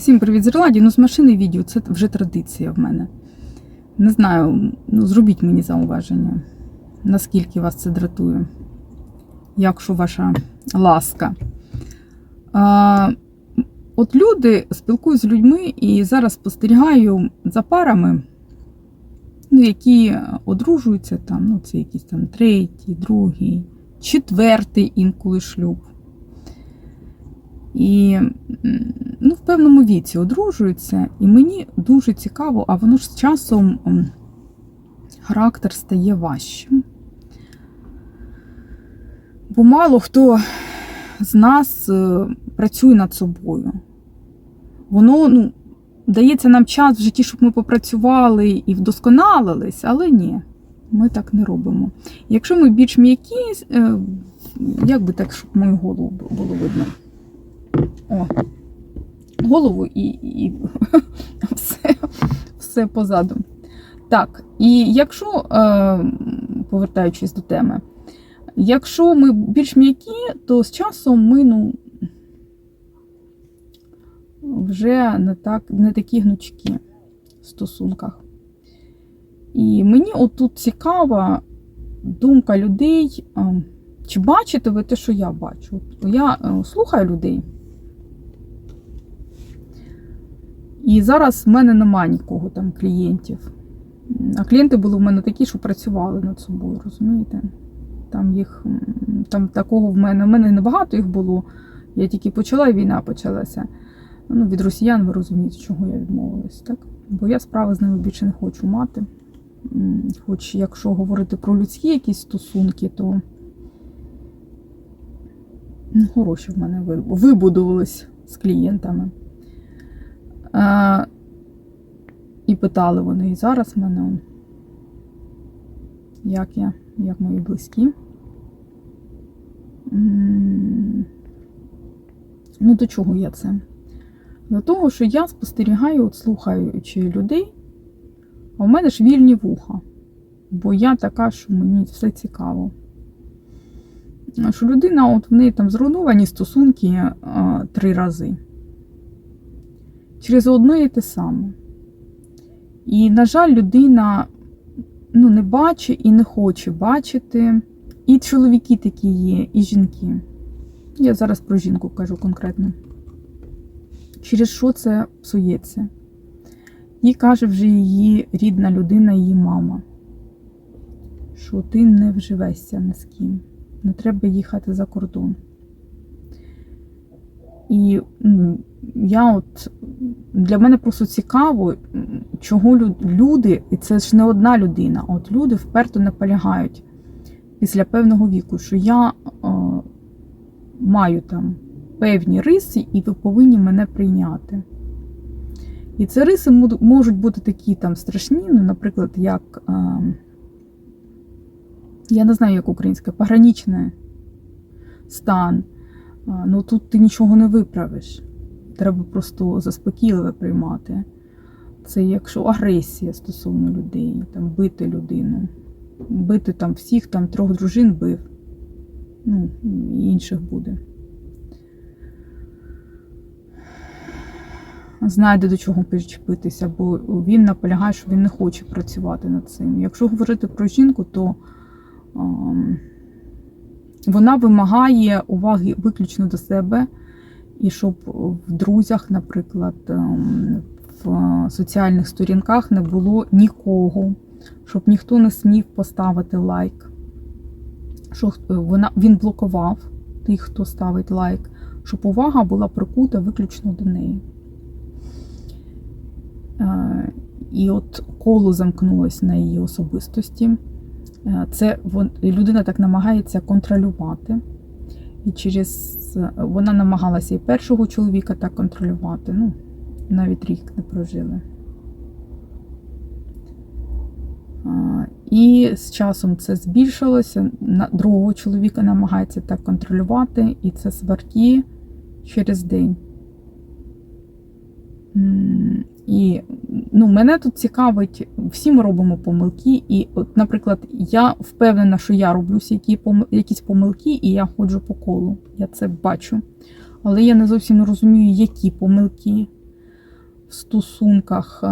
Всім привіт з Ірландії. Ну, з машини відео це вже традиція в мене. Не знаю, ну зробіть мені зауваження, наскільки вас це дратує. Якщо ваша ласка. А, от люди спілкуються з людьми і зараз спостерігаю за парами, ну, які одружуються там, ну, це якийсь там третій, другий, четвертий інколи шлюб. І ну, в певному віці одружуються, і мені дуже цікаво, а воно ж з часом характер стає важчим. Бо мало хто з нас е, працює над собою. Воно ну, дається нам час в житті, щоб ми попрацювали і вдосконалились, але ні, ми так не робимо. Якщо ми більш м'які, е, як би так, щоб мою голову було видно. О, голову і, і все, все позаду. Так, і якщо, е, повертаючись до теми, якщо ми більш м'які, то з часом ми ну, вже не, так, не такі гнучкі в стосунках. І мені отут цікава думка людей, е, чи бачите ви те, що я бачу? Я е, слухаю людей. І зараз в мене немає нікого там клієнтів. А клієнти були в мене такі, що працювали над собою, розумієте? Там їх там такого в мене. В мене небагато їх було. Я тільки почала, і війна почалася. Ну, від росіян ви розумієте, чого я відмовилась, так? Бо я справи з ними більше не хочу мати. Хоч якщо говорити про людські якісь стосунки, то ну, хороші в мене вибудувались з клієнтами. Е, і питали вони і зараз мене, як я, як мої близькі. Ну, до чого я це? До того, що я спостерігаю, от слухаючи людей, а в мене ж вільні вуха. Бо я така, що мені все цікаво. Що людина, от в неї там зруйновані стосунки а, три рази через одне і те саме. І, на жаль, людина ну, не бачить і не хоче бачити. І чоловіки такі є, і жінки. Я зараз про жінку кажу конкретно. Через що це псується? Їй каже вже її рідна людина, її мама, що ти не вживешся ні з ким, не треба їхати за кордон. І я от для мене просто цікаво, чого люди, і це ж не одна людина, от люди вперто наполягають після певного віку, що я е, маю там певні риси, і ви повинні мене прийняти. І ці риси можуть бути такі там страшні, ну, наприклад, як, е, я не знаю, як українська, пограничний стан. А, Ну тут ти нічого не виправиш. Треба просто заспокійливе приймати. Це якщо агресія стосовно людей, там бити людину, бити там всіх, там трьох дружин бив, ну, і інших буде. Знайде до чого причепитися, бо він наполягає, що він не хоче працювати над цим. Якщо говорити про жінку, то ам, вона вимагає уваги виключно до себе, і щоб в друзях, наприклад, ем, в соціальних сторінках не було нікого, щоб ніхто не смів поставити лайк, щоб вона, він блокував тих, хто ставить лайк, щоб увага була прикута виключно до неї. Е, І от коло замкнулось на її особистості. Е, Це людина так намагається контролювати. І через вона намагалася і першого чоловіка так контролювати. Ну, навіть рік не прожили. І з часом це збільшилося. Другого чоловіка намагається так контролювати, і це сварки через день. І ну, мене тут цікавить, всі ми робимо помилки. І, от, наприклад, я впевнена, що я роблю які якісь помилки, і я ходжу по колу. Я це бачу. Але я не зовсім розумію, які помилки. в стосунках.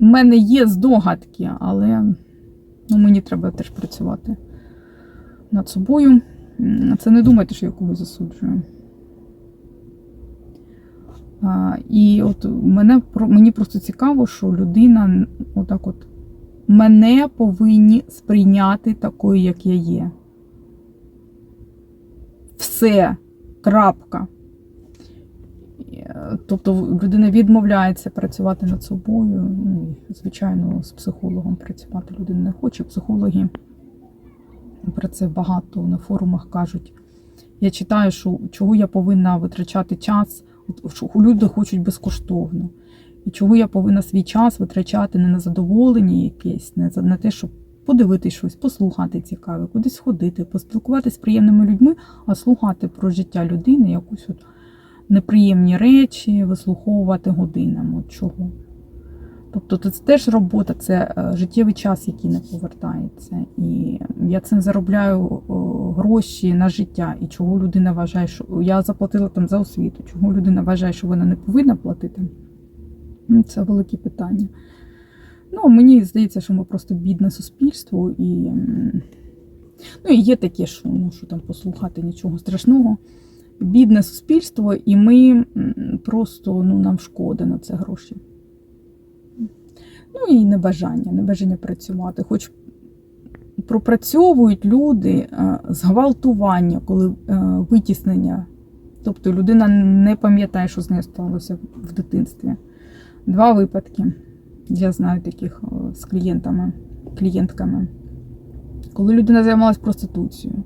У мене є здогадки, але ну, мені треба теж працювати над собою. Це не думайте, що я когось засуджую. І от мене, мені просто цікаво, що людина отак от мене повинні сприйняти такою, як я є. Все. Крапка. Е, Тобто людина відмовляється працювати над собою. Ну, звичайно, з психологом працювати людина не хоче. Психологи про це багато на форумах кажуть. Я читаю, що чого я повинна витрачати час, люди хочуть безкоштовно. І чого я повинна свій час витрачати не на задоволення якесь, не на те, щоб подивитись щось, послухати цікаве, кудись ходити, поспілкуватися з приємними людьми, а слухати про життя людини, якусь от неприємні речі, вислуховувати годинами. От чого. Тобто це теж робота, це е, життєвий час, який не повертається. І я цим заробляю гроші на життя. І чого людина вважає, що я заплатила там за освіту, чого людина вважає, що вона не повинна платити. Ну, Це велике питання. Ну, мені здається, що ми просто бідне суспільство, і, ну, і є таке, що, ну, що там послухати нічого страшного. Бідне суспільство, і ми просто ну, нам шкода на це гроші. Ну і небажання, небажання працювати. Хоч пропрацьовують люди е, зґвалтування, коли е, витіснення. Тобто людина не пам'ятає, що з нею сталося в дитинстві. Два випадки. Я знаю таких е, з клієнтами, клієнтками. Коли людина займалася проституцією,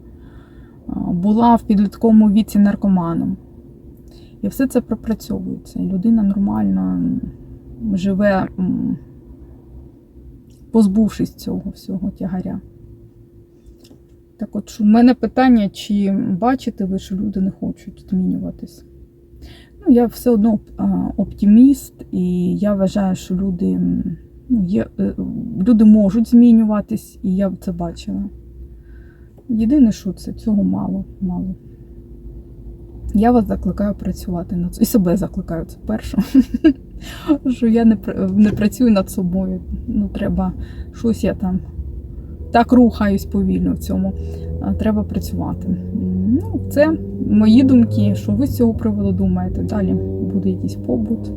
була в підлітковому віці наркоманом. І все це пропрацьовується. Людина нормально живе, позбувшись цього всього тягаря. Так от, у мене питання, чи бачите ви, що люди не хочуть змінюватись? Ну, я все одно оптиміст, і я вважаю, що люди, ну, є, е, люди можуть змінюватись, і я це бачила. Єдине, що це цього мало, мало. Я вас закликаю працювати над і себе закликаю це перше. Що я не, не працюю над собою. Ну, треба щось я там так рухаюсь повільно в цьому. Треба працювати. Ну, це мої думки, що ви з цього приводу думаєте. Далі буде якийсь побут.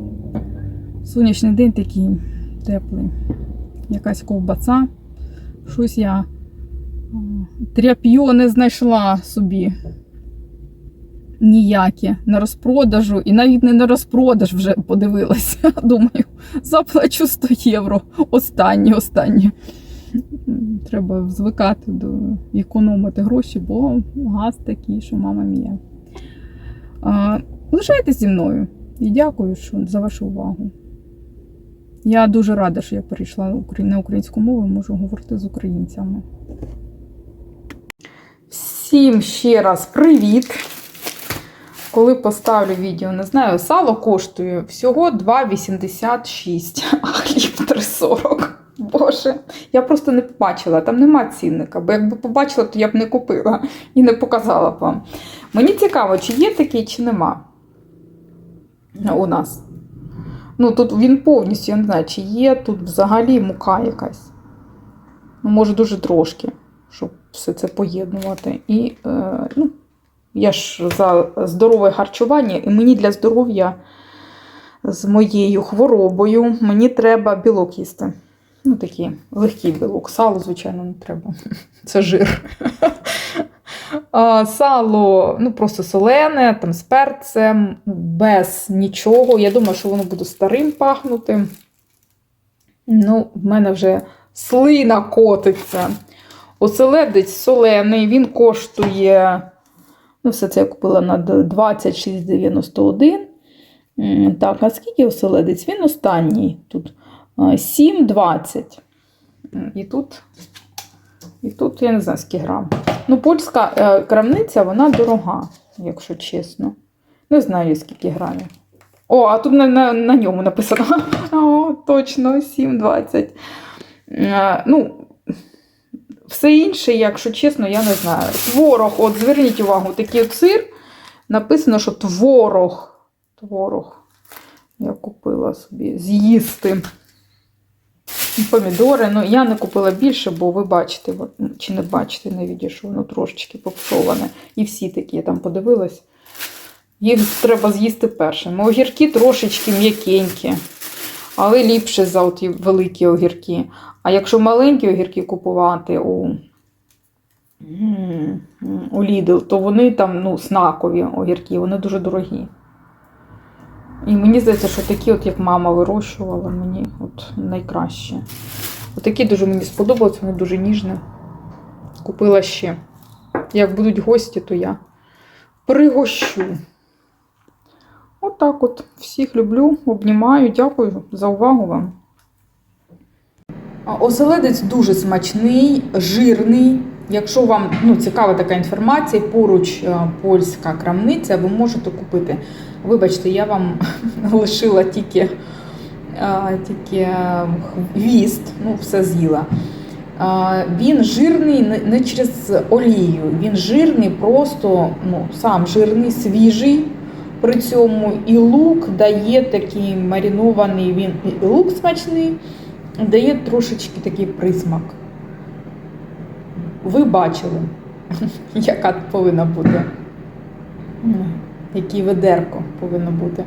Сонячний день такий теплий. Якась ковбаца. Щось я а, тряп'йо не знайшла собі ніяке на розпродажу, і навіть не на розпродаж вже подивилася. Думаю, заплачу 100 євро. Останні, останні. Треба звикати до економити гроші, бо газ такий, що мама мія. А, лишайтесь зі мною і дякую що, за вашу увагу. Я дуже рада, що я перейшла на українську мову і можу говорити з українцями. Всім ще раз привіт! Коли поставлю відео, не знаю, сало коштує всього 2,86, а хліб 3,40. Боже, я просто не побачила, там нема цінника, бо якби побачила, то я б не купила і не показала б вам. Мені цікаво, чи є такий, чи нема у нас. Ну, тут він повністю, я не знаю, чи є тут взагалі мука якась. Ну, може, дуже трошки, щоб все це поєднувати. І, е, ну, я ж за здорове харчування, і мені для здоров'я з моєю хворобою мені треба білок їсти. Ну, такий легкий білок. Сало, звичайно, не треба. Це жир. Сало, ну просто солене, там з перцем, без нічого. Я думаю, що воно буде старим пахнути. Ну, в мене вже слина котиться. Оселедець солений, він коштує. Ну, все це я купила на 26,91. Так, а скільки оселедець? Він останній тут. А, 7,20. І тут, і тут, я не знаю, скільки грам. Ну, польська е, крамниця, вона дорога, якщо чесно. Не знаю, скільки грамів. О, а тут на, на, на ньому написано. О, точно, 7,20. Е, Ну, все інше, якщо чесно, я не знаю. Творог, от зверніть увагу, такий сир. Написано, що творог. Творог. Я купила собі з'їсти. Помідори. Ну, я не купила більше, бо ви бачите, чи не бачите на відео, що воно трошечки попсоване. І всі такі, я там подивилась. Їх треба з'їсти першими. Огірки трошечки м'якенькі, але ліпше за ті великі огірки. А якщо маленькі огірки купувати у, у Lidl, то вони там ну, снакові огірки, вони дуже дорогі. І мені здається, що такі, от як мама вирощувала, мені от найкраще. Отакі дуже мені сподобались, вони дуже ніжні. Купила ще. Як будуть гості, то я пригощу. Отак от, Всіх люблю, обнімаю. Дякую за увагу вам. Оселедець дуже смачний, жирний. Якщо вам ну, цікава така інформація, поруч е, польська крамниця, ви можете купити. Вибачте, я вам лишила тільки, е, тільки е, хвіст, ну, все з'їла. Він жирний не- не через олію, він жирний, просто ну, сам жирний, свіжий. При цьому і лук дає такий маринований, він і лук смачний, дає трошечки такий присмак. Ви бачили, яка повинна бути. який ведерко повинно бути.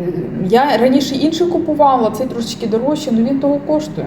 Е, Я раніше інше купувала, цей трошечки дорожче, але він того коштує.